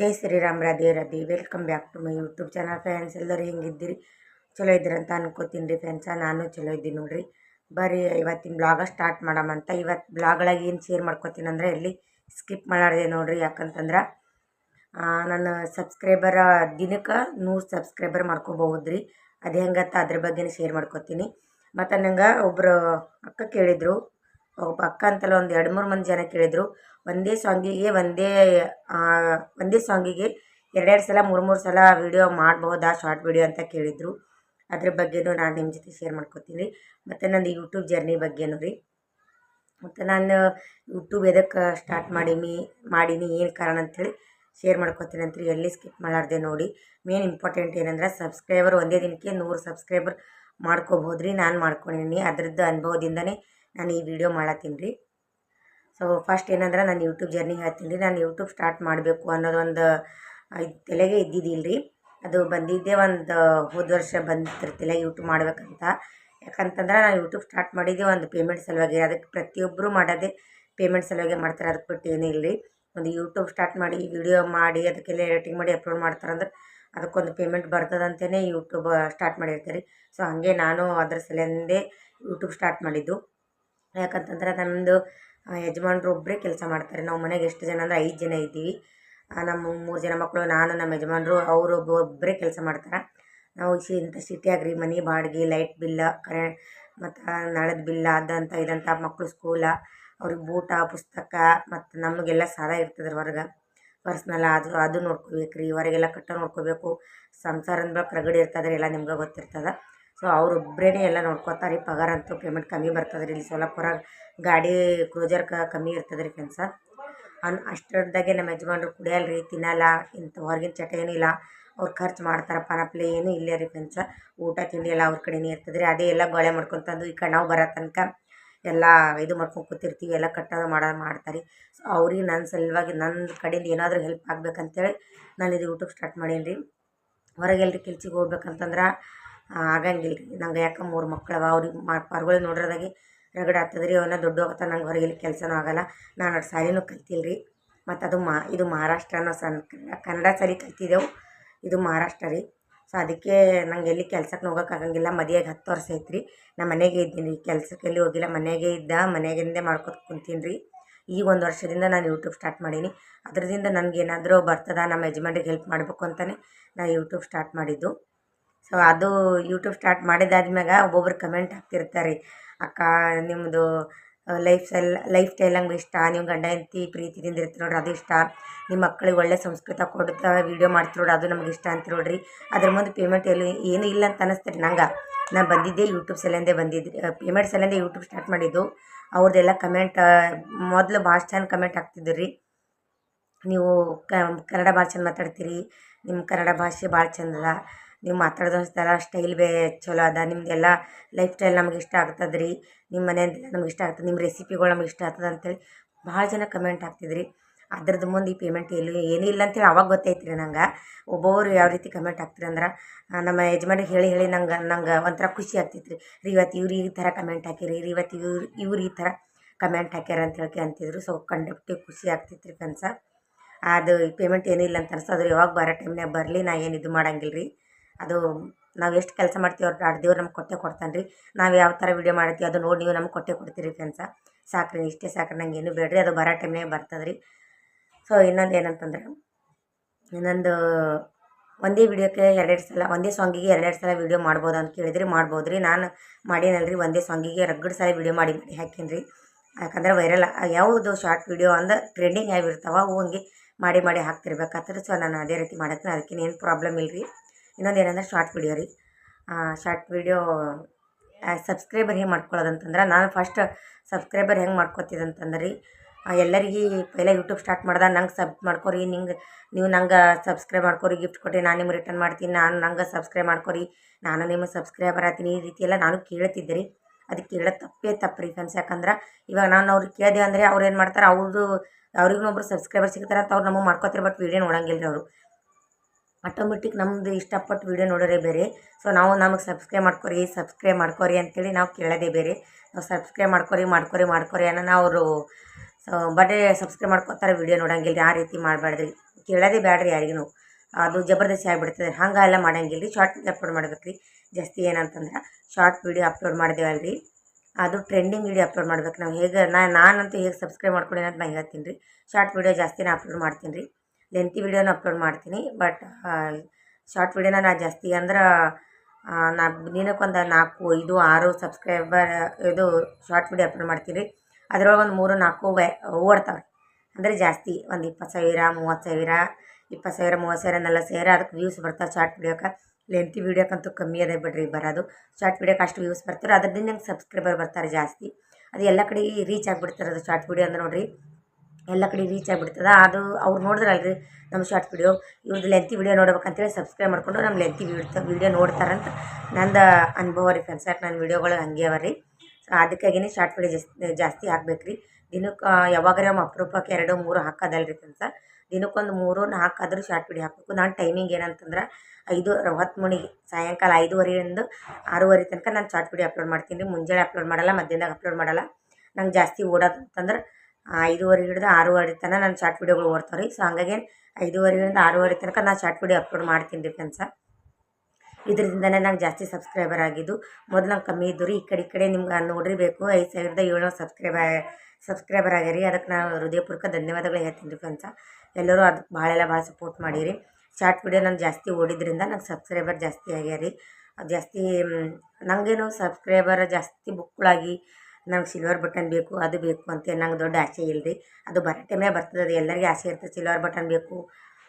Jai Shriram Radhe Radhe. Welcome back to my YouTube channel friends ಎಲ್ಲರೂ ಹೆಂಗಿದ್ದೀರಿ? ಚಲೋ ಇದ್ದೀರಿ ಅಂತ ಅನ್ಕೋತೀನಿ ರೀ ಫ್ರೆಂಡ್ಸ ನಾನು ಚಲೋ ಇದ್ದೀನಿ ನೋಡ್ರಿ. ಬರ್ರಿ, ಇವತ್ತಿನ ಬ್ಲಾಗ ಸ್ಟಾರ್ಟ್ ಮಾಡಮಂತ ಇವತ್ತು ಬ್ಲಾಗಳಾಗ ಏನು ಶೇರ್ ಮಾಡ್ಕೋತೀನಿ ಅಂದರೆ ಇಲ್ಲಿ ಸ್ಕಿಪ್ ಮಾಡಾರ್ದೆ ನೋಡ್ರಿ. ಯಾಕಂತಂದ್ರೆ ನನ್ನ ಸಬ್ಸ್ಕ್ರೈಬರ ದಿನಕ್ಕೆ ನೂರು ಸಬ್ಸ್ಕ್ರೈಬರ್ ಮಾಡ್ಕೋಬಹುದು ರೀ ಅದು ಹೆಂಗತ್ತ ಅದ್ರ ಬಗ್ಗೆನೇ ಶೇರ್ ಮಾಡ್ಕೋತೀನಿ. ಮತ್ತು ನಂಗೆ ಒಬ್ಬರು ಅಕ್ಕ ಕೇಳಿದರು ಒಬ್ಬ ಅಕ್ಕ ಅಂತಲ್ಲ ಒಂದು ಎರಡು ಮೂರು ಮಂದಿ ಜನ ಕೇಳಿದರು. ಒಂದೇ ಸಾಂಗಿಗೆ ಒಂದೇ ಒಂದೇ ಸಾಂಗಿಗೆ ಎರಡೆರಡು ಸಲ, ಮೂರು ಮೂರು ಸಲ ವೀಡಿಯೋ ಮಾಡಬಹುದಾ ಶಾರ್ಟ್ ವೀಡಿಯೋ ಅಂತ ಕೇಳಿದರು. ಅದ್ರ ಬಗ್ಗೆನೂ ನಾನು ನಿಮ್ಮ ಜೊತೆ ಶೇರ್ ಮಾಡ್ಕೋತೀನಿ. ಮತ್ತು ನಂದು ಯೂಟ್ಯೂಬ್ ಜರ್ನಿ ಬಗ್ಗೆನೂ ರೀ. ಮತ್ತು ನಾನು ಯೂಟ್ಯೂಬ್ ಎದಕ್ಕೆ ಸ್ಟಾರ್ಟ್ ಮಾಡೀನಿ ಮಾಡೀನಿ, ಏನು ಕಾರಣ ಅಂಥೇಳಿ ಶೇರ್ ಮಾಡ್ಕೊತೀನಿ ಅಂತ ಎಲ್ಲಿ ಸ್ಕಿಪ್ ಮಾಡಾರ್ದೆ ನೋಡಿ. ಮೇನ್ ಇಂಪಾರ್ಟೆಂಟ್ ಏನಂದ್ರೆ ಸಬ್ಸ್ಕ್ರೈಬರ್ ಒಂದೇ ದಿನಕ್ಕೆ ನೂರು ಸಬ್ಸ್ಕ್ರೈಬರ್ ಮಾಡ್ಕೋಬೋದು ರೀ ನಾನು ಮಾಡ್ಕೊಂಡಿನಿ. ಅದ್ರದ್ದು ಅನುಭವದಿಂದನೇ ನಾನು ಈ ವಿಡಿಯೋ ಮಾಡತ್ತೀನಿ ರೀ. ಸೊ ಫಸ್ಟ್ ಏನಂದ್ರೆ ನಾನು ಯೂಟ್ಯೂಬ್ ಜರ್ನಿ ಹೇಳ್ತೀನಿ ರೀ. ನಾನು ಯೂಟ್ಯೂಬ್ ಸ್ಟಾರ್ಟ್ ಮಾಡಬೇಕು ಅನ್ನೋದೊಂದು ತಲೆಗೆ ಇದ್ದಿದ್ದಿಲ್ಲ ರೀ. ಅದು ಬಂದಿದ್ದೇ ಒಂದು ಹೋದ ವರ್ಷ ಬಂದಿರ್ತಿಲ್ಲ ಯೂಟ್ಯೂಬ್ ಮಾಡ್ಬೇಕಂತ. ಯಾಕಂತಂದ್ರೆ ನಾನು ಯೂಟ್ಯೂಬ್ ಸ್ಟಾರ್ಟ್ ಮಾಡಿದ್ದೆ ಒಂದು ಪೇಮೆಂಟ್ ಸಲುವಾಗಿ. ಅದಕ್ಕೆ ಪ್ರತಿಯೊಬ್ಬರು ಮಾಡೋದೇ ಪೇಮೆಂಟ್ ಸಲುವಾಗಿ ಮಾಡ್ತಾರೆ. ಅದಕ್ಕೆ ಬಿಟ್ಟು ಏನಿಲ್ಲ ರೀ. ಒಂದು ಯೂಟ್ಯೂಬ್ ಸ್ಟಾರ್ಟ್ ಮಾಡಿ ವಿಡಿಯೋ ಮಾಡಿ, ಅದಕ್ಕೆಲ್ಲ ಎಡಿಟಿಂಗ್ ಮಾಡಿ ಅಪ್ಲೋಡ್ ಮಾಡ್ತಾರಂದ್ರೆ ಅದಕ್ಕೊಂದು ಪೇಮೆಂಟ್ ಬರ್ತದಂತೆಯೇ ಯೂಟ್ಯೂಬ್ ಸ್ಟಾರ್ಟ್ ಮಾಡಿರ್ತಾರೆ. ಸೊ ಹಾಗೆ ನಾನು ಅದ್ರ ಸಲಿಂದೇ ಯೂಟ್ಯೂಬ್ ಸ್ಟಾರ್ಟ್ ಮಾಡಿದ್ದು. ಯಾಕಂತಂದ್ರೆ ನಮ್ಮದು ಯಜಮಾನ್ರು ಒಬ್ಬರೇ ಕೆಲಸ ಮಾಡ್ತಾರೆ. ನಾವು ಮನೆಗೆ ಎಷ್ಟು ಜನ ಅಂದರೆ ಐದು ಜನ ಇದ್ದೀವಿ. ನಮ್ಮ ಮೂರು ಜನ ಮಕ್ಕಳು ನಾನು, ನಮ್ಮ ಯಜಮಾನ್ರು, ಅವರು ಒಬ್ಬ ಒಬ್ಬರೇ ಕೆಲಸ ಮಾಡ್ತಾರೆ. ನಾವು ಸಿ ಇಂಥ ಸಿಟಿಯಾಗ ರೀ ಮನೆ ಬಾಡಿಗೆ, ಲೈಟ್ ಬಿಲ್ಲ, ಕರೆ, ಮತ್ತು ನಳದ ಬಿಲ್ಲ, ಅದಂತ, ಇದಂತ ಮಕ್ಕಳು ಸ್ಕೂಲ, ಅವ್ರಿಗೆ ಬೂಟ ಪುಸ್ತಕ, ಮತ್ತು ನಮಗೆಲ್ಲ ಸಾಲ ಇರ್ತದೆ ಹೊರಗೆ. ಪರ್ಸ್ನಲ್ ಅದು ಅದು ನೋಡ್ಕೋಬೇಕು ರೀ ಹೊರಗೆಲ್ಲ ಕಟ್ಟ ನೋಡ್ಕೋಬೇಕು. ಸಂಸಾರ ಅಂದ್ರೆ ರಗಡಿ ಇರ್ತದೆ ಎಲ್ಲ ನಿಮ್ಗೆ ಗೊತ್ತಿರ್ತದೆ. ಸೊ ಅವ್ರೊಬ್ಬರೇ ಎಲ್ಲ ನೋಡ್ಕೋತಾರೆ ಪಗಾರ ಅಂತೂ ಪೇಮೆಂಟ್ ಕಮ್ಮಿ ಬರ್ತದೆ ರೀ. ಇಲ್ಲಿ ಸೋಲಾಪುರ ಗಾಡಿ ಕ್ರೂಜರ್ ಕಮ್ಮಿ ಇರ್ತದೆ ರೀ ಕೆಲಸ. ಅನ್ ಅಷ್ಟರದ್ದಾಗೆ ನಮ್ಮ ಯಜಮಾನ್ರು ಕುಡಿಯಲ್ಲ ರೀ, ತಿನ್ನಲ್ಲ, ಇಂಥ ಹೊರಗಿನ ಚಟ ಏನಿಲ್ಲ ಅವ್ರು ಖರ್ಚು ಮಾಡ್ತಾರಪ್ಪ ನಪ್ಲೆ ಏನೂ ಇಲ್ಲ ರೀ ಕೆಲಸ. ಊಟ, ತಿಂಡಿ ಎಲ್ಲ ಅವ್ರ ಕಡೆನೇ ಇರ್ತದೆ ರೀ. ಅದೇ ಎಲ್ಲ ಗೊಳೆ ಮಾಡ್ಕೊತಂದು ಈ ಕಡೆ ಬರೋ ತನಕ ಎಲ್ಲ ಇದು ಮಾಡ್ಕೊಂಡು ಕೂತಿರ್ತೀವಿ, ಎಲ್ಲ ಕಟ್ಟೋದು ಮಾಡೋದು ಮಾಡ್ತಾರೆ. ಸೊ ಅವ್ರಿಗೆ ನನ್ನ ಸಲುವಾಗಿ ನನ್ನ ಕಡೆಯಿಂದ ಏನಾದರೂ ಹೆಲ್ಪ್ ಆಗ್ಬೇಕಂತೇಳಿ ನಾನು ಇದು ಯೂಟ್ಯೂಬ್ ಸ್ಟಾರ್ಟ್ ಮಾಡೀನಿ ರೀ. ಹೊರಗೆಲ್ರಿ ಕೆಲ್ಸಿಗೆ ಹೋಗ್ಬೇಕಂತಂದ್ರೆ ಆಗಂಗಿಲ್ಲ ರೀ. ನಂಗೆ ಯಾಕೆ ಮೂರು ಮಕ್ಕಳವ ಅವ್ರಿಗೆ ಮಾ ಪರ್ಗಳು ನೋಡ್ರದಾಗೆ ರಗಡ ಆಗ್ತದೆ ರೀ. ಅವನ್ನ ದೊಡ್ಡ ಹೋಗ್ತಾ ನಂಗೆ ಹೊರಗೆಲ್ಲಿ ಕೆಲಸನೂ ಆಗಲ್ಲ. ನಾನು ಅಷ್ಟು ಸಾಲಿನೂ ಕಲ್ತಿಲ್ಲ ರೀ. ಮತ್ತು ಅದು ಮಾ, ಇದು ಮಹಾರಾಷ್ಟ್ರನೋ ಸನ್, ಕನ್ನಡ ಸಾಲಿ ಕಲ್ತಿದ್ದೆವು. ಇದು ಮಹಾರಾಷ್ಟ್ರ ರೀ. ಸೊ ಅದಕ್ಕೆ ನಂಗೆ ಎಲ್ಲಿ ಕೆಲ್ಸಕ್ಕೆ ಹೋಗೋಕ್ಕಾಗಂಗಿಲ್ಲ ಮದುವೆಗೆ ಹತ್ತು ವರ್ಷ ಐತ್ರಿ ನಮ್ಮ ಮನೆಗೆ ಇದ್ದೀನಿ ರೀ. ಕೆಲ್ಸಕ್ಕೆ ಎಲ್ಲಿ ಹೋಗಿಲ್ಲ. ಮನೆಗೆ ಇದ್ದ, ಮನೆಗಿಂದೇ ಮಾಡ್ಕೊತ ಕುಂತೀನಿ ರೀ. ಈಗ ಒಂದು ವರ್ಷದಿಂದ ನಾನು ಯೂಟ್ಯೂಬ್ ಸ್ಟಾರ್ಟ್ ಮಾಡೀನಿ. ಅದರಿಂದ ನನಗೇನಾದರೂ ಬರ್ತದ, ನಮ್ಮ ಯಜಮಾನ್ರಿಗೆ ಹೆಲ್ಪ್ ಮಾಡಬೇಕು ಅಂತಲೇ ನಾನು ಯೂಟ್ಯೂಬ್ ಸ್ಟಾರ್ಟ್ ಮಾಡಿದ್ದು. ಸೊ ಅದು ಯೂಟ್ಯೂಬ್ ಸ್ಟಾರ್ಟ್ ಮಾಡಿದಾದ್ಮ್ಯಾಗ ಒಬ್ಬೊಬ್ರು ಕಮೆಂಟ್ ಹಾಕ್ತಿರ್ತಾರೆ, ಅಕ್ಕ ನಿಮ್ಮದು ಲೈಫ್ ಸ್ಟೈಲ್ ಲೈಫ್ ಸ್ಟೈಲ್ ಹಂಗೆ ಇಷ್ಟ, ನೀವು ಗಂಡ, ಹೆಂಡತಿ ಪ್ರೀತಿದಿಂದ ಇರ್ತೀರಿ ನೋಡ್ರಿ, ಅದು ಇಷ್ಟ. ನಿಮ್ಮ ಮಕ್ಕಳಿಗೆ ಒಳ್ಳೆ ಸಂಸ್ಕೃತ ಕೊಡ್ತಾ ವೀಡಿಯೋ ಮಾಡ್ತೀರಿ ನೋಡ್ರಿ, ಅದು ನಮ್ಗೆ ಇಷ್ಟ ಅಂತ ನೋಡ್ರಿ. ಅದ್ರ ಮುಂದೆ ಪೇಮೆಂಟ್ ಎಲ್ಲಿ ಏನೂ ಇಲ್ಲ ಅಂತ ಅನ್ನಿಸ್ತಾರೆ ನಂಗೆ. ನಾನು ಬಂದಿದ್ದೆ ಯೂಟ್ಯೂಬ್ ಸಲಿಂದೇ ಬಂದಿದ್ದೆ ಪೇಮೆಂಟ್ ಸಲಿಂದೇ ಯೂಟ್ಯೂಬ್ ಸ್ಟಾರ್ಟ್ ಮಾಡಿದ್ದು. ಅವ್ರದ್ದೆಲ್ಲ ಕಮೆಂಟ್ ಮೊದಲು ಭಾಳ ಚೆಂದ ಕಮೆಂಟ್ ಹಾಕ್ತಿದ್ರು ರೀ ನೀವು ಕನ್ನಡ ಭಾಳ ಚಂದ ಮಾತಾಡ್ತೀರಿ ನಿಮ್ಮ ಕನ್ನಡ ಭಾಷೆ ಭಾಳ ಚೆಂದದ ನೀವು ಮಾತಾಡೋದು ಥರ ಸ್ಟೈಲ್ ಬೇ ಚಲೋ ಅದ. ನಿಮಗೆಲ್ಲ ಲೈಫ್ ಸ್ಟೈಲ್ ನಮ್ಗೆ ಇಷ್ಟ ಆಗ್ತದೆ ರೀ ನಿಮ್ಮ ಮನೆಯದೆಲ್ಲ ನಮ್ಗೆ ಇಷ್ಟ ಆಗ್ತದೆ ನಿಮ್ಮ ರೆಸಿಪಿಗಳು ನಮ್ಗೆ ಇಷ್ಟ ಆಗ್ತದೆ ಅಂತೇಳಿ ಭಾಳ ಜನ ಕಮೆಂಟ್ ಹಾಕ್ತಿದ್ರಿ. ಅದ್ರದ್ದು ಮುಂದೆ ಈ ಪೇಮೆಂಟ್ ಎಲ್ಲೂ, ಏನೂ ಇಲ್ಲ ಅಂತೇಳಿ ಅವಾಗ ಗೊತ್ತೈತೆ ರೀ ನಂಗೆ. ಒಬ್ಬೊಬ್ರು ಯಾವ ರೀತಿ ಕಮೆಂಟ್ ಹಾಕ್ತೀರಿ ಅಂದ್ರೆ ನಮ್ಮ ಯಜಮಾನಿ ಹೇಳಿ ಹೇಳಿ ನಂಗೆ ನಂಗೆ ಒಂಥರ ಖುಷಿ ಆಗ್ತಿತ್ತು ರೀ ಇವತ್ತು ಇವ್ರು ಈ ಥರ ಕಮೆಂಟ್ ಹಾಕಿರಿ ರೀ ಇವತ್ತು ಇವ್ರು ಇವ್ರು ಈ ಥರ ಕಮೆಂಟ್ ಹಾಕ್ಯಾರ ಅಂತ ಹೇಳ್ಕೆ ಅಂತಿದ್ರು. ಸೊ ಕಂಡಕ್ಟಿವ್ ಖುಷಿ ಆಗ್ತಿತ್ತು ರೀ ಕನ್ಸ ಅದು ಪೇಮೆಂಟ್ ಏನಿಲ್ಲ ಅಂತ ಅನ್ಸೋದು ಯಾವಾಗ ಬರೋ ಟೈಮ್ನಾಗ ಬರಲಿ, ನಾ ಏನು ಇದು ಮಾಡಂಗಿಲ್ಲ ರೀ ಅದು ನಾವು ಎಷ್ಟು ಕೆಲಸ ಮಾಡ್ತೀವಿ ಅವ್ರು ಆ ದೇವ್ರು ನಮ್ಗೆ ಕೊಟ್ಟೆ ಕೊಡ್ತಾನೆ ರೀ ನಾವು ಯಾವ ಥರ ವೀಡಿಯೋ ಮಾಡ್ತೀವಿ ಅದು ನೋಡಿ ನೀವು ನಮ್ಗೆ ಕೊಟ್ಟೆ ಕೊಡ್ತೀರಿ ಫ್ರೆಂಡ್ಸ ಸಾಕ್ರಿ ಇಷ್ಟೇ ಸಾಕ್ರಿ, ನಂಗೆ ಏನು ಬೇಡ್ರಿ, ಅದು ಬರೋ ಟೈಮ್ನಾಗೆ ಬರ್ತದೆ ರೀ ಸೊ ಇನ್ನೊಂದು ಏನಂತಂದ್ರೆ, ಇನ್ನೊಂದು ಒಂದೇ ವಿಡಿಯೋಕ್ಕೆ ಎರಡೆರಡು ಸಲ, ಒಂದೇ ಸಾಂಗಿಗೆ ಎರಡೆರಡು ಸಲ ವೀಡಿಯೋ ಮಾಡ್ಬೋದು ಅಂತ ಕೇಳಿದ್ರಿ ಮಾಡ್ಬೋದು ರೀ ನಾನು ಮಾಡೀನಲ್ರಿ, ಒಂದೇ ಸಾಂಗಿಗೆ ರಗ್ಗಡ್ ಸಲ ವೀಡಿಯೋ ಮಾಡಿ ಮಾಡಿ ಹಾಕೀನಿ ರೀ ಯಾಕಂದ್ರೆ ವೈರಲ್ ಯಾವುದು ಶಾರ್ಟ್ ವೀಡಿಯೋ ಅಂದ್ರೆ ಟ್ರೆಂಡಿಂಗ್ ಯಾವ ಇರ್ತಾವ ಅವು ಹಂಗೆ ಮಾಡಿ ಮಾಡಿ ಹಾಕ್ತಿರ್ಬೇಕಾದ್ರೆ ಸೊ ನಾನು ಅದೇ ರೀತಿ ಮಾಡಕ್ಕೆ ಏನು ಪ್ರಾಬ್ಲಮ್ ಇಲ್ಲ ರೀ ಇನ್ನೊಂದು ಏನಂದ್ರೆ ಶಾರ್ಟ್ ವೀಡಿಯೋ ರೀ ಶಾರ್ಟ್ ವೀಡಿಯೋ ಸಬ್ಸ್ಕ್ರೈಬರ್ ಹೆಂಗೆ ಮಾಡ್ಕೊಳ್ಳೋದಂತಂದ್ರೆ, ನಾನು ಫಸ್ಟ್ ಸಬ್ಸ್ಕ್ರೈಬರ್ ಹೆಂಗೆ ಮಾಡ್ಕೊತಿದ್ದೆ ಅಂತಂದ್ರೆ ರೀ ಎಲ್ಲರಿಗೆ ಪೈಲ ಯೂಟ್ಯೂಬ್ ಸ್ಟಾರ್ಟ್ ಮಾಡ್ದೆ, ನಂಗೆ ಸಬ್ ಮಾಡ್ಕೊರಿ, ನಿಂಗೆ, ನೀವು ನಂಗೆ ಸಬ್ಸ್ಕ್ರೈಬ್ ಮಾಡ್ಕೊರಿ ಗಿಫ್ಟ್ ಕೊಟ್ಟು, ನಾನು ನಿಮ್ಗೆ ರಿಟರ್ನ್ ಮಾಡ್ತೀನಿ, ನಾನು ನಂಗೆ ಸಬ್ಸ್ಕ್ರೈಬ್ ಮಾಡ್ಕೊರಿ, ನಾನು ನಿಮ್ಮ ಸಬ್ಸ್ಕ್ರೈಬರ್ ಆಗ್ತೀನಿ ಈ ರೀತಿ ಎಲ್ಲ ನಾನು ಕೇಳ್ತಿದ್ದೆ ರೀ. ಅದಕ್ಕೆ ಕೇಳೋದು ತಪ್ಪೇ ತಪ್ಪು ರೀ ಫ್ರೆಂಡ್ಸ್ ಯಾಕಂದ್ರೆ ಇವಾಗ ನಾನು ಅವ್ರಿಗೆ ಕೇಳಿದೆ ಅಂದರೆ ಅವ್ರು ಏನು ಮಾಡ್ತಾರೆ ಅವ್ರದ್ದು ಅವ್ರಿಗೂ ಒಬ್ಬರು ಸಬ್ಸ್ಕ್ರೈಬರ್ ಸಿಗ್ತಾರೆ ಅಂತ ಅವ್ರು ನಮಗೆ ಮಾಡ್ಕೋತಾರೆ ಬಟ್ ವೀಡಿಯೋ ನೋಡಂಗಿಲ್ಲ ರೀ ಅವರು. ಆಟೋಮೆಟಿಕ್ ನಮ್ದು ಇಷ್ಟಪಟ್ಟು ವೀಡಿಯೋ ನೋಡೋರೆ ಬೇರೆ. ಸೊ ನಾವು ನಮಗೆ ಸಬ್ಸ್ಕ್ರೈಬ್ ಮಾಡ್ಕೊರಿ ಸಬ್ಸ್ಕ್ರೈಬ್ ಮಾಡ್ಕೊರಿ ಅಂತೇಳಿ ನಾವು ಕೇಳೋದೆ ಬೇರೆ. ನಾವು ಸಬ್ಸ್ಕ್ರೈಬ್ ಮಾಡ್ಕೊರಿ ಮಾಡ್ಕೊರಿ ಮಾಡ್ಕೊರಿ ಅನ್ನೋ ಅವರು ಸೊ ಸಬ್ಸ್ಕ್ರೈಬ್ ಮಾಡ್ಕೊತಾರೆ ವೀಡಿಯೋ ನೋಡಂಗಿಲ್ಲ ರೀ ಆ ರೀತಿ ಮಾಡಬೇಡ್ರಿ ಕೇಳೋದೆ ಬೇಡ್ರಿ ಯಾರಿಗೂ ಅದು ಜಬರ್ದಸ್ತಿ ಆಗಿಬಿಡ್ತದೆ. ಹಂಗೆಲ್ಲ ಮಾಡಂಗಿಲ್ಲ ರೀ ಶಾರ್ಟ್ ವಿಡಿಯೋ ಅಪ್ಲೋಡ್ ಮಾಡ್ಬೇಕು ರೀ ಜಾಸ್ತಿ ಏನಂತಂದ್ರೆ ಶಾರ್ಟ್ ವೀಡಿಯೋ ಅಪ್ಲೋಡ್ ಮಾಡಿದೇವಲ್ರಿ ಅದು ಟ್ರೆಂಡಿಂಗ್ ವೀಡಿಯೋ ಅಪ್ಲೋಡ್ ಮಾಡ್ಬೇಕು ನಾವು. ಹೇಗೆ ನಾನು ನಾನಂತೂ ಹೇಗೆ ಸಬ್ಸ್ಕ್ರೈಬ್ ಮಾಡ್ಕೊಂಡೇನಂತ ನಾನು ಹೇಳ್ತೀನಿ ರೀ ಶಾರ್ಟ್ ವೀಡಿಯೋ ಜಾಸ್ತಿನೇ ಅಪ್ಲೋಡ್ ಮಾಡ್ತೀನಿ ರೀ ಲೆಂತಿ ವಿಡಿಯೋನ ಅಪ್ಲೋಡ್ ಮಾಡ್ತೀನಿ. ಬಟ್ ಶಾರ್ಟ್ ವಿಡಿಯೋನ ನಾನು ಜಾಸ್ತಿ ಅಂದ್ರೆ ನಾ ದಿನಕ್ಕೊಂದು ನಾಲ್ಕು, ಐದು, ಆರು ಸಬ್ಸ್ಕ್ರೈಬರ್ ಇದು ಶಾರ್ಟ್ ವಿಡಿಯೋ ಅಪ್ಲೋಡ್ ಮಾಡ್ತೀನಿ. ಅದ್ರೊಳಗೆ ಒಂದು ಮೂರು, ನಾಲ್ಕು ವೈ, ಓಡ್ತಾವೆ ಅಂದರೆ ಜಾಸ್ತಿ ಒಂದು ಇಪ್ಪತ್ತು ಸಾವಿರ, ಮೂವತ್ತು ಸಾವಿರ, ಇಪ್ಪತ್ತು ಸಾವಿರ, ಮೂವತ್ತು ಸಾವಿರ, ನಲ್ವತ್ತು ಸಾವಿರ ಅದಕ್ಕೆ ವ್ಯೂಸ್ ಬರ್ತಾವೆ ಶಾರ್ಟ್ ವೀಡಿಯೋಕ್ಕೆ ಲೆಂತಿ ವೀಡಿಯೋಕ್ಕಂತೂ ಕಮ್ಮಿ ಅದೇ ಬಿಡ್ರಿ ಬರೋದು. ಶಾರ್ಟ್ ವೀಡಿಯೋಕ್ಕೆ ಅಷ್ಟು ವ್ಯೂಸ್ ಬರ್ತಾರೆ ಅದರಿಂದ ನಂಗೆ ಸಬ್ಸ್ಕ್ರೈಬರ್ ಬರ್ತಾರೆ ಜಾಸ್ತಿ. ಅದು ಎಲ್ಲ ಕಡೆ ರೀಚ್ ಆಗಿಬಿಡ್ತಾರೆ ಅದು ಶಾರ್ಟ್ ವಿಡಿಯೋ ಅಂದ್ರೆ ನೋಡಿರಿ. ಎಲ್ಲ ಕಡೆ ರೀಚ್ ಆಗಿಬಿಡ್ತದ. ಅದು ಅವ್ರು ನೋಡಿದ್ರಲ್ರಿ ನಮ್ಮ ಶಾರ್ಟ್ ವಿಡಿಯೋ ಇವ್ರದ್ದು ಲೆಂತಿ ವಿಡಿಯೋ ನೋಡ್ಬೇಕಂತೇಳಿ ಸಬ್ಸ್ಕ್ರೈಬ್ ಮಾಡಿಕೊಂಡು ನಮ್ಮ ಲೆಂತಿ ವಿಡಿಯೋ ವಿಡಿಯೋ ನೋಡ್ತಾರಂತ ನಂದು ಅನುಭವ ರೀ ಫ್ರೆಂಡ್ಸ್ ಯಾಕೆ ನನ್ನ ವೀಡಿಯೋಗಳು ಹಂಗೆ ಅವ ರೀ. ಸೊ ಅದಕ್ಕಾಗಿನೇ ಶಾರ್ಟ್ ವಿಡಿಯೋ ಜಾಸ್ತಿ ಜಾಸ್ತಿ ಹಾಕ್ಬೇಕು ರೀ ದಿನಕ್ಕೆ, ಯಾವಾಗಾರ ಅಪರೂಪಕ್ಕೆ ಎರಡು, ಮೂರು ಹಾಕೋದಲ್ಲ ರೀ ಫ್ರೆಂಡ್ಸ ದಿನಕ್ಕೊಂದು ಮೂರು, ನಾಲ್ಕು ಶಾರ್ಟ್ ವಿಡಿಯೋ ಹಾಕಬೇಕು. ನಾನು ಟೈಮಿಂಗ್ ಏನಂತಂದ್ರೆ ಐದು ಅರವತ್ತು ಮುಣಿಗೆ, ಸಾಯಂಕಾಲ ಐದುವರೆಯಿಂದ ಆರೂವರೆ ತನಕ ನಾನು ಶಾರ್ಟ್ ವಿಡಿಯೋ ಅಪ್ಲೋಡ್ ಮಾಡ್ತೀನಿ ರೀ. ಮುಂಜಾನೆ ಅಪ್ಲೋಡ್ ಮಾಡಲ್ಲ, ಮಧ್ಯಾಹ್ನದಾಗ ಅಪ್ಲೋಡ್ ಮಾಡಲ್ಲ. ನಂಗೆ ಜಾಸ್ತಿ ಓಡೋದು ಅಂತಂದ್ರೆ ಐದುವರೆ ಹಿಡಿದು ಆರೂವರೆ ತನಕ ನಾನು ಶಾರ್ಟ್ ವೀಡಿಯೋಗಳು ರೀ ಸೊ ಹಂಗಾಗಿ ಐದುವರೆಯಿಂದ ಆರೂವರೆ ತನಕ ನಾನು ಶಾರ್ಟ್ ವಿಡಿಯೋ ಅಪ್ಲೋಡ್ ಮಾಡ್ತೀನಿ ರೀ ಫ್ರೆಂಡ್ಸ ಇದರಿಂದನೇ ನಂಗೆ ಜಾಸ್ತಿ ಸಬ್ಸ್ಕ್ರೈಬರ್ ಆಗಿದ್ದು. ಮೊದಲು ನಂಗೆ ಕಮ್ಮಿ ಇದ್ದು ರೀ. ಈ ಕಡೆ ಈ ಕಡೆ ನಿಮ್ಗೆ ನೋಡಿರಬೇಕು ಐದು ಸಾವಿರದ ಏಳ್ನೂರು ಸಬ್ಸ್ಕ್ರೈಬರ್ ಸಬ್ಸ್ಕ್ರೈಬರ್ ಆಗ್ಯಾರಿ ಅದಕ್ಕೆ ನಾನು ಹೃದಯಪೂರ್ವಕ ಧನ್ಯವಾದಗಳು ಹೇಳ್ತೀನಿ ರೀ ಫ್ರೆಂಡ್ಸ ಎಲ್ಲರೂ ಅದಕ್ಕೆ ಭಾಳೆಲ್ಲ ಭಾಳ ಸಪೋರ್ಟ್ ಮಾಡಿರಿ. ಶಾರ್ಟ್ ವಿಡಿಯೋ ನಾನು ಜಾಸ್ತಿ ಓಡಿದ್ರಿಂದ ನಂಗೆ ಸಬ್ಸ್ಕ್ರೈಬರ್ ಜಾಸ್ತಿ ಆಗ್ಯಾರಿ. ಜಾಸ್ತಿ ನನಗೇನು ಸಬ್ಸ್ಕ್ರೈಬರ್ ಜಾಸ್ತಿ ಬುಕ್ಗಳಾಗಿ ನಂಗೆ ಸಿಲ್ವರ್ ಬಟನ್ ಬೇಕು, ಅದು ಬೇಕು ಅಂತ ನಂಗೆ ದೊಡ್ಡ ಆಸೆ ಇಲ್ಲ ರೀ ಅದು ಬರೋ ಟೈಮೇ ಬರ್ತದೆ, ಅದು ಎಲ್ಲರಿಗೂ ಆಸೆ ಇರ್ತದೆ. ಸಿಲ್ವರ್ ಬಟನ್ ಬೇಕು,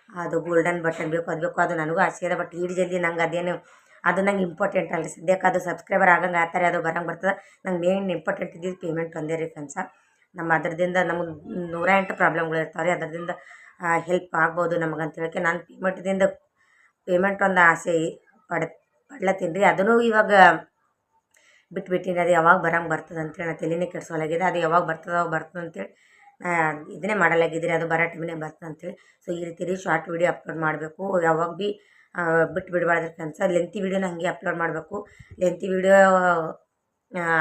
ಅದು ಗೋಲ್ಡನ್ ಬಟನ್ ಬೇಕು, ಅದು ಬೇಕು, ಅದು ನನಗೂ ಆಸೆ ಇದೆ. ಬಟ್ ಈಡ್ ಜಲ್ದಿ ನಂಗೆ ಅದೇನು, ಅದು ನಂಗೆ ಇಂಪಾರ್ಟೆಂಟ್ ಅಲ್ಲ ಸದ್ಯಕ್ಕೆ ಅದು ಸಬ್ಸ್ಕ್ರೈಬರ್ ಆಗಂಗೆ ಆತಾರೆ, ಅದು ಬರಂಗೆ ಬರ್ತದೆ. ನಂಗೆ ಮೇನ್ ಇಂಪಾರ್ಟೆಂಟ್ ಇದ್ದಿದ್ದು ಪೇಮೆಂಟ್ ಒಂದೇ ರೀ ಫ್ರೆಂಡ್ಸ ನಮ್ಮ ಅದರಿಂದ ನಮಗೆ ನೂರ ಎಂಟು ಪ್ರಾಬ್ಲಮ್ಗಳು ಇರ್ತಾವೆ ರೀ ಅದರಿಂದ ಹೆಲ್ಪ್ ಆಗ್ಬೋದು ನಮಗೆ ಅಂತ ಹೇಳಕ್ಕೆ ನಾನು ಪೇಮೆಂಟ್ದಿಂದ ಪೇಮೆಂಟ್ ಒಂದು ಆಸೆ ಪಡ್, ಪಡ್ಲತ್ತೀನಿ ರೀ. ಅದನ್ನು ಇವಾಗ ಬಿಟ್ಬಿಟ್ಟಿನಿ, ಅದು ಯಾವಾಗ ಬರಂಗೆ ಬರ್ತದೆ ಅಂತೇಳಿ ನಾನು ತಲೆನೇ ಕೆಡ್ಸೋಲಾಗಿದೆ ಅದು ಯಾವಾಗ ಬರ್ತದೆ ಬರ್ತದೆ ಅಂತೇಳಿ ಇದನ್ನೇ ಮಾಡಲಾಗಿದ್ದೀರಿ ಅದು ಬರೋ ಟೈಮಿನೇ ಬರ್ತದೆ ಅಂತೇಳಿ. ಸೊ ಈ ರೀತಿ ರೀ ಶಾರ್ಟ್ ವೀಡಿಯೋ ಅಪ್ಲೋಡ್ ಮಾಡಬೇಕು. ಯಾವಾಗ ಭೀ ಬಿಟ್ಟು ಬಿಡಬಾರ್ದು ಫ್ರೆಂಡ್ಸ ಲೆಂತಿ ವಿಡಿಯೋನ ಹಂಗೆ ಅಪ್ಲೋಡ್ ಮಾಡಬೇಕು. ಲೆಂತಿ ವಿಡಿಯೋ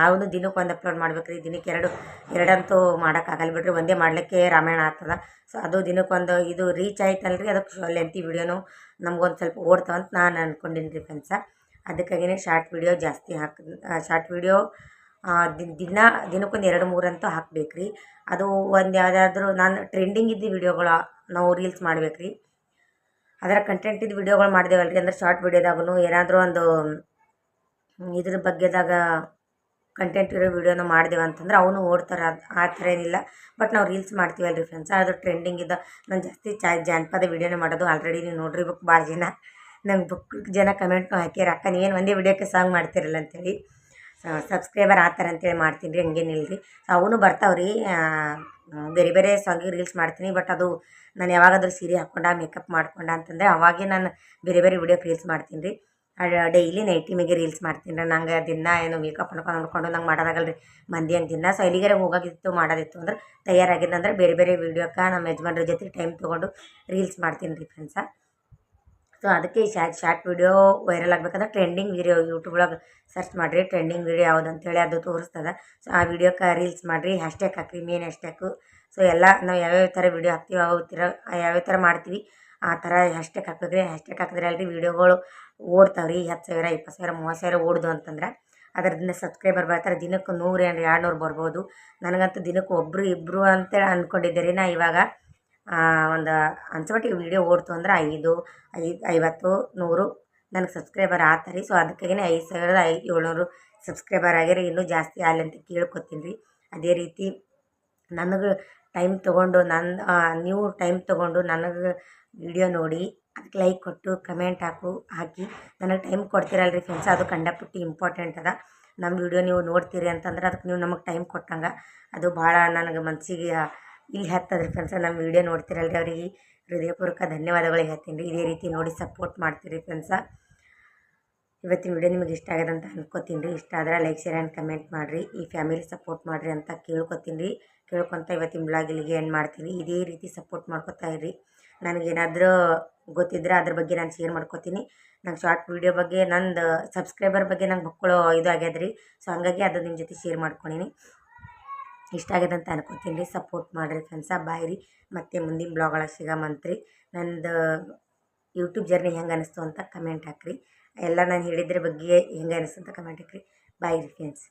ಅವನು ದಿನಕ್ಕೆ ಒಂದು ಅಪ್ಲೋಡ್ ಮಾಡ್ಬೇಕು ರೀ. ದಿನಕ್ಕೆ ಎರಡು, ಎರಡಂತೂ ಮಾಡೋಕ್ಕಾಗಲ್ಲ ಬಿಡ್ರಿ. ಒಂದೇ ಮಾಡಲಿಕ್ಕೆ ರಾಮಾಯಣ ಆಗ್ತದ. ಸೊ ಅದು ದಿನಕ್ಕೊಂದು ಇದು ರೀಚ್ ಆಯ್ತಲ್ಲ ರೀ ಅದಕ್ಕೆ ಲೆಂತಿ ವೀಡಿಯೋನು ನಮ್ಗೊಂದು ಸ್ವಲ್ಪ ಓಡ್ತಾವಂತ ನಾನು ಅಂದ್ಕೊಂಡಿನಿ ರೀ ಫ್ರೆಂಡ್ಸ ಅದಕ್ಕಾಗಿಯೇ ಶಾರ್ಟ್ ವಿಡಿಯೋ ಜಾಸ್ತಿ ಹಾಕ್ ಶಾರ್ಟ್ ವಿಡಿಯೋ ದಿನ, ದಿನಕ್ಕೊಂದು ಎರಡು, ಮೂರಂತೂ ಹಾಕ್ಬೇಕು ರೀ ಅದು ಒಂದು ಯಾವುದಾದ್ರೂ ನಾನು ಟ್ರೆಂಡಿಂಗ್ ಇದ್ದ ವಿಡಿಯೋಗಳು ನಾವು ರೀಲ್ಸ್ ಮಾಡ್ಬೇಕು ಅದರ ಕಂಟೆಂಟ್ ಇದ್ದ ವಿಡಿಯೋಗಳು ಮಾಡಿದೇವಲ್ಲ ರೀ ಅಂದ್ರೆ ಶಾರ್ಟ್ ವಿಡಿಯೋದಾಗೂ ಏನಾದರೂ ಒಂದು, ಇದ್ರ ಬಗ್ಗೆದಾಗ ಕಂಟೆಂಟ್ ಇರೋ ವಿಡಿಯೋನ ಮಾಡಿದೆವು ಅಂತಂದ್ರೆ ಅವನು ಓಡ್ತಾರೆ, ಆ ಥರ ಏನಿಲ್ಲ. ಬಟ್ ನಾವು ರೀಲ್ಸ್ ಮಾಡ್ತೀವಲ್ಲ ರೀ ಫ್ರೆಂಡ್ಸ್ ಅದು ಟ್ರೆಂಡಿಂಗ್ ಇದ್ದ, ನಾನು ಜಾಸ್ತಿ ಚಾ ಜಾನಪದ ವಿಡಿಯೋನೇ ಮಾಡೋದು ಆಲ್ರೆಡಿ ನೀವು ನೋಡಿರ್ಬೇಕು ಭಾಳ ಜನ. ನಂಗೆ ಬುಕ್ ಜನ ಕಮೆಂಟ್ನೂ ಹಾಕ್ಯಾರ, ಅಕ್ಕ ನೀವೇನು ಒಂದೇ ವಿಡಿಯೋಕ್ಕೆ ಸಾಂಗ್ ಮಾಡ್ತಿರಲ್ಲ ಅಂತೇಳಿ. ಸಬ್ಸ್ಕ್ರೈಬರ್ ಆ ಥರ ಅಂತೇಳಿ ಮಾಡ್ತೀನಿ ರೀ ಹಂಗೇನಿಲ್ಲ ಅವನು ರೀ ಬೇರೆ ಬೇರೆ ಸಾಂಗಿಗೆ ರೀಲ್ಸ್ ಮಾಡ್ತೀನಿ ಬಟ್ ಅದು ನಾನು ಯಾವಾಗಾದ್ರೂ ಸೀರೆ ಹಾಕ್ಕೊಂಡ ಮೇಕಪ್ ಮಾಡ್ಕೊಂಡ ಅಂತಂದರೆ ಅವಾಗೇ ನಾನು ಬೇರೆ ಬೇರೆ ವಿಡಿಯೋ ರೀಲ್ಸ್ ಮಾಡ್ತೀನಿ ರೀ. ಡೈಲಿ ನೈಟ್ ಟೀಮಿಗೆ ರೀಲ್ಸ್ ಮಾಡ್ತೀನಿ ರೀ, ನಂಗೆ ದಿನ ಏನು ಮೇಕಪ್ ಮಾಡ್ಕೊಂಡು ನೋಡ್ಕೊಂಡು ನಂಗೆ ಮಾಡೋದಾಗಲ್ಲ ರೀ ಮಂದಿ ಹಂಗೆ ದಿನ ಸೊ ಎಲ್ಲಿಗಾರ ಹೋಗೋದಿತ್ತು ಮಾಡೋದಿತ್ತು ಅಂದ್ರೆ ತಯಾರಾಗಿದ್ದಂದ್ರೆ ಬೇರೆ ಬೇರೆ ವೀಡಿಯೋಕ್ಕೆ ನಮ್ಮ ಯಜಮಾನ್ರ ಜೊತೆ ಟೈಮ್ ತೊಗೊಂಡು ರೀಲ್ಸ್ ಮಾಡ್ತೀನಿ ರೀ ಫ್ರೆಂಡ್ಸ ಸೊ ಅದಕ್ಕೆ ಈ ಶಾರ್ಟ್ ಶಾರ್ಟ್ ವೀಡಿಯೋ ವೈರಲ್ ಆಗಬೇಕಂದ್ರೆ ಟ್ರೆಂಡಿಂಗ್ ವೀಡಿಯೋ ಯೂಟ್ಯೂಬ್ ಒಳಗೆ ಸರ್ಚ್ ಮಾಡಿರಿ ಟ್ರೆಂಡಿಂಗ್ ವೀಡಿಯೋ ಯಾವ್ದು ಅಂತೇಳಿ ಅದು ತೋರಿಸ್ತದೆ. ಸೊ ಆ ವೀಡಿಯೋಕ್ಕೆ ರೀಲ್ಸ್ ಮಾಡಿರಿ ಹ್ಯಾಶ್ಟ್ಯಾಗ್ ಹಾಕಿರಿ ಮೇನ್ ಹ್ಯಾಶ್ಟ್ಯಾಗು ಸೊ ಎಲ್ಲ ನಾವು ಯಾವ್ಯಾವ ಥರ ವೀಡಿಯೋ ಹಾಕ್ತೀವಿ ಯಾವ ಥರ ಯಾವ್ಯಾವ ಥರ ಮಾಡ್ತೀವಿ, ಆ ಥರ ಹ್ಯಾಶ್ಟ್ಯಾಗ್ ಹಾಕಿದ್ರೆ ಹ್ಯಾಶ್ಟ್ಯಾಗ್ ಹಾಕಿದ್ರೆ ಅಲ್ರಿ ವೀಡಿಯೋಗಳು ಓಡ್ತಾವೆ ರೀ ಹತ್ತು ಸಾವಿರ, ಇಪ್ಪತ್ತು ಸಾವಿರ, ಮೂವತ್ತು ಸಾವಿರ ಓಡ್ದು ಅಂತಂದ್ರೆ ಅದರಿಂದ ಸಬ್ಸ್ಕ್ರೈಬರ್ ಬರ್ತಾರೆ. ದಿನಕ್ಕೆ ನೂರು ಏನು ಎರಡು ನೂರು ಬರ್ಬೋದು. ನನಗಂತೂ ದಿನಕ್ಕೆ ಒಬ್ಬರು ಇಬ್ಬರು ಅಂತೇಳಿ ಅಂದ್ಕೊಂಡಿದ್ದೆ ರೀ ನಾ ಇವಾಗ. ಒಂದು ಅಂಚಮಟ್ಟಿಗೆ ವೀಡಿಯೋ ಓಡ್ತು ಅಂದ್ರೆ ಐದು ಐದು ಐವತ್ತು, ನೂರು ನನಗೆ ಸಬ್ಸ್ಕ್ರೈಬರ್ ಆತರಿ. ಸೊ ಅದಕ್ಕಾಗಿನೇ ಐದು ಸಾವಿರದ ಐ, ಏಳ್ನೂರು ಸಬ್ಸ್ಕ್ರೈಬರ್ ಆಗ್ಯಾರ ಇನ್ನೂ ಜಾಸ್ತಿ ಆಗಲಿ ಅಂತ ಕೇಳ್ಕೊತೀನಿ ರೀ. ಅದೇ ರೀತಿ ನನಗೆ ಟೈಮ್ ತೊಗೊಂಡು ನನ್ನ ನೀವು ಟೈಮ್ ತೊಗೊಂಡು ನನಗೆ ವಿಡಿಯೋ ನೋಡಿ, ಅದಕ್ಕೆ ಲೈಕ್ ಕೊಟ್ಟು ಕಮೆಂಟ್ ಹಾಕು, ಹಾಕಿ. ನನಗೆ ಟೈಮ್ ಕೊಡ್ತೀರಲ್ಲ ರೀ ಫ್ರೆಂಡ್ಸ್ ಅದು ಕಂಡಪಟ್ಟಿ ಇಂಪಾರ್ಟೆಂಟ್ ಅದ. ನಮ್ಮ ವಿಡಿಯೋ ನೀವು ನೋಡ್ತೀರಿ ಅಂತಂದ್ರೆ ಅದಕ್ಕೆ ನೀವು ನಮಗೆ ಟೈಮ್ ಕೊಟ್ಟಂಗೆ ಅದು ಭಾಳ ನನಗೆ ಮನಸ್ಸಿಗೆ ಇಲ್ಲಿ ಹತ್ತದ್ರ ಫ್ರೆಂಡ್ಸ್ ನಮ್ಮ ವಿಡಿಯೋ ನೋಡ್ತಿರಲ್ಲ ರೀ ಅವರಿಗೆ. ಹೃದಯಪೂರ್ವಕ ಧನ್ಯವಾದಗಳು ಹೇಳ್ತೀನಿ ರೀ. ಇದೇ ರೀತಿ ನೋಡಿ ಸಪೋರ್ಟ್ ಮಾಡ್ತೀರಿ ಫ್ರೆಂಡ್ಸ ಇವತ್ತಿನ ವಿಡಿಯೋ ನಿಮಗೆ ಇಷ್ಟ ಆಗ್ಯದ ಅಂತ ಅನ್ಕೋತೀನಿ ರೀ. ಇಷ್ಟ ಆದ್ರೆ ಲೈಕ್ ಶೇರ್ ಆ್ಯಂಡ್ ಕಮೆಂಟ್ ಮಾಡಿರಿ. ಈ ಫ್ಯಾಮಿಲಿ ಸಪೋರ್ಟ್ ಮಾಡಿರಿ ಅಂತ ಕೇಳ್ಕೊತೀನಿ ರೀ. ಕೇಳ್ಕೊತ ಇವತ್ತಿನ ಬ್ಲಾಗ್ ಇಲ್ಲಿಗೆ ಏನು ಮಾಡ್ತೀನಿ ಇದೇ ರೀತಿ ಸಪೋರ್ಟ್ ಮಾಡ್ಕೊತಾ ಇರಿ ನನಗೇನಾದರೂ ಗೊತ್ತಿದ್ರೆ ಅದ್ರ ಬಗ್ಗೆ ನಾನು ಶೇರ್ ಮಾಡ್ಕೊತೀನಿ. ನಂಗೆ ಶಾರ್ಟ್ ವೀಡಿಯೋ ಬಗ್ಗೆ ನಂದು ಸಬ್ಸ್ಕ್ರೈಬರ್ ಬಗ್ಗೆ ನಂಗೆ ಮಕ್ಕಳು ಇದು ಆಗ್ಯದ ರೀ ಸೊ ಹಂಗಾಗಿ ಅದು ನಿಮ್ಮ ಜೊತೆ ಶೇರ್ ಮಾಡ್ಕೊಳೀನಿ ಇಷ್ಟ ಆಗ್ಯದ ಅಂತ ಅನ್ಕೋತೀನಿ ರೀ. ಸಪೋರ್ಟ್ ಮಾಡಿರಿ ಫ್ರೆಂಡ್ಸ ಬಾಯ್ ರೀ. ಮತ್ತು ಮುಂದಿನ ಬ್ಲಾಗ್ ಒಳಗೆ ಸಿಗಮಂತ್ರಿ. ನಂದು ಯೂಟ್ಯೂಬ್ ಜರ್ನಿ ಹೆಂಗೆ ಅನಿಸ್ತು ಅಂತ ಕಮೆಂಟ್ ಹಾಕ್ರಿ. ಎಲ್ಲ ನಾನು ಹೇಳಿದ್ರ ಬಗ್ಗೆ ಹೆಂಗೆ ಅನಿಸ್ತು ಅಂತ ಕಮೆಂಟ್ ಹಾಕ್ರಿ. ಬಾಯ್ ರೀ ಫ್ರೆಂಡ್ಸ್